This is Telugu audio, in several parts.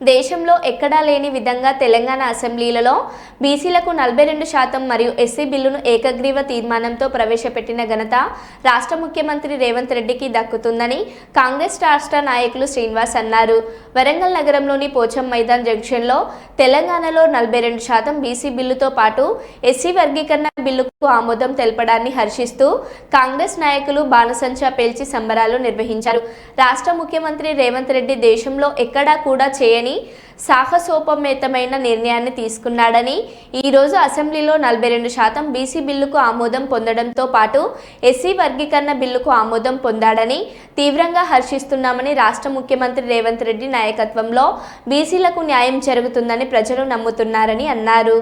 దేశంలో ఎక్కడా లేని విధంగా తెలంగాణ అసెంబ్లీలలో బీసీలకు నలభై రెండు శాతం మరియు ఎస్సీ బిల్లును ఏకగ్రీవ తీర్మానంతో ప్రవేశపెట్టిన ఘనత రాష్ట్ర ముఖ్యమంత్రి రేవంత్ రెడ్డికి దక్కుతుందని కాంగ్రెస్ రాష్ట్ర నాయకులు శ్రీనివాస్ అన్నారు. వరంగల్ నగరంలోని పోచం మైదాన్ జంక్షన్లో తెలంగాణలో నలభై రెండు శాతం బీసీ బిల్లుతో పాటు ఎస్సీ వర్గీకరణ బిల్లుకు ఆమోదం తెలపడాన్ని హర్షిస్తూ కాంగ్రెస్ నాయకులు బాణసంచా పేల్చి సంబరాలు నిర్వహించారు. రాష్ట్ర ముఖ్యమంత్రి రేవంత్ రెడ్డి దేశంలో ఎక్కడా కూడా చేయని సాహసోపమేతమైన నిర్ణయాన్ని తీసుకున్నాడని ఈరోజు అసెంబ్లీలో నలభై రెండు శాతం బీసీ బిల్లుకు ఆమోదం పొందడంతో పాటు ఎస్సీ వర్గీకరణ బిల్లుకు ఆమోదం పొందాడని తీవ్రంగా హర్షిస్తున్నామని రాష్ట్ర ముఖ్యమంత్రి రేవంత్ రెడ్డి నాయకత్వంలో బీసీలకు న్యాయం జరుగుతుందని ప్రజలు నమ్ముతున్నారని అన్నారు.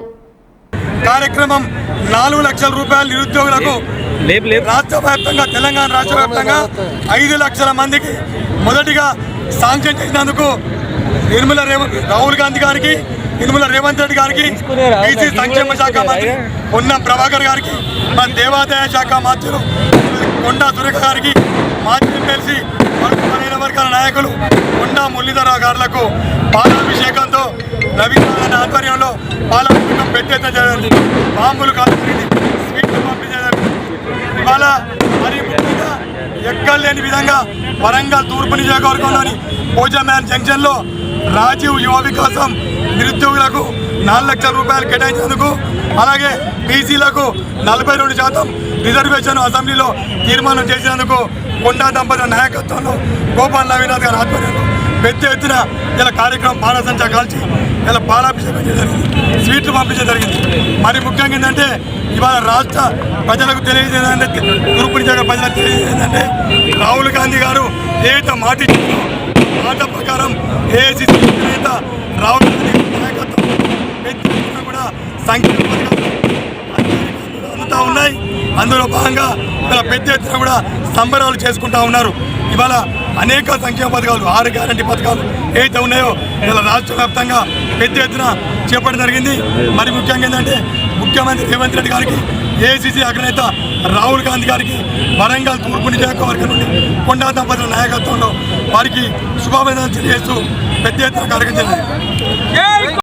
కార్యక్రమం నాలుగు లక్షల రూపాయల నిరుద్యోగులకు రాష్ట్ర వ్యాప్తంగా తెలంగాణ రాష్ట్ర వ్యాప్తంగా ఐదు లక్షల మందికి మొదటిగా శాంక్షన్ చేసినందుకు నిర్మల రేవంత్ రాహుల్ గాంధీ గారికి నిర్మల రేవంత్ రెడ్డి గారికి బీసీ సంక్షేమ శాఖ మంత్రి పొన్నం ప్రభాకర్ గారికి మన దేవాదాయ శాఖ మంత్రులు కొండా సురేఖ గారికి మాజీ ఎమ్మెల్సీ బలైన వర్గాల నాయకులు కొండా మురళీధర గారులకు పాలాభిషేకంతో రవికారణ ఆధ్వర్యంలో పాలాభిషేకం పెట్టేత జరిగింది. బాంబులు కాల్చి స్వీట్లు పంపించడం ఇవాళ మరి ముఖ్యంగా ఎక్కలేని విధంగా వరంగల్ తూర్పు నియోజకవర్గంలోని పోజామ్యాన్ జంక్షన్లో రాజీవ్ యువ వికాసం నిరుద్యోగులకు నాలుగు లక్షల రూపాయలు కేటాయించేందుకు అలాగే బీసీలకు నలభై రెండు శాతం రిజర్వేషన్ అసెంబ్లీలో తీర్మానం చేసినందుకు కొండా దంపతుల నాయకత్వంలో గోపాల్ నవీనాథ్ గారి ఆధ్వర్యంలో పెద్ద ఎత్తున ఇలా కార్యక్రమం బాణసంచా కాల్చి ఇలా పాలాభిషేకం చేయడం జరిగింది. స్వీట్లు పంపించడం జరిగింది. మరి ముఖ్యంగా ఏంటంటే ఇవాళ రాష్ట్ర ప్రజలకు తెలియజేదంటే తూర్పు నిజంగా ప్రజలకు తెలియజేదంటే రాహుల్ గాంధీ గారు ఏదైతే మాట ఇచ్చిందో మాట ప్రకారం ఏఐసిసి నేత రాహుల్ నాయకత్వం పెద్ద ఎత్తున కూడా సంఖ్య అందుతా ఉన్నాయి. అందులో భాగంగా ఇలా పెద్ద ఎత్తున కూడా సంబరాలు చేసుకుంటా ఉన్నారు. ఇవాళ అనేక సంక్షేమ పథకాలు ఆరు గ్యారంటీ పథకాలు ఏవైతే ఉన్నాయో ఇలా రాష్ట్ర వ్యాప్తంగా పెద్ద ఎత్తున చేపట్టడం జరిగింది. మరి ముఖ్యంగా ఏంటంటే ముఖ్యమంత్రి రేవంత్ రెడ్డి గారికి ఏసీసీ అగ్రనేత రాహుల్ గాంధీ గారికి వరంగల్ తూర్పు నియోజకవర్గం నుండి కొండా దంపతుల నాయకత్వంలో వారికి శుభాభినందనలు తెలియజేస్తూ పెద్ద ఎత్తున కార్యక్రమం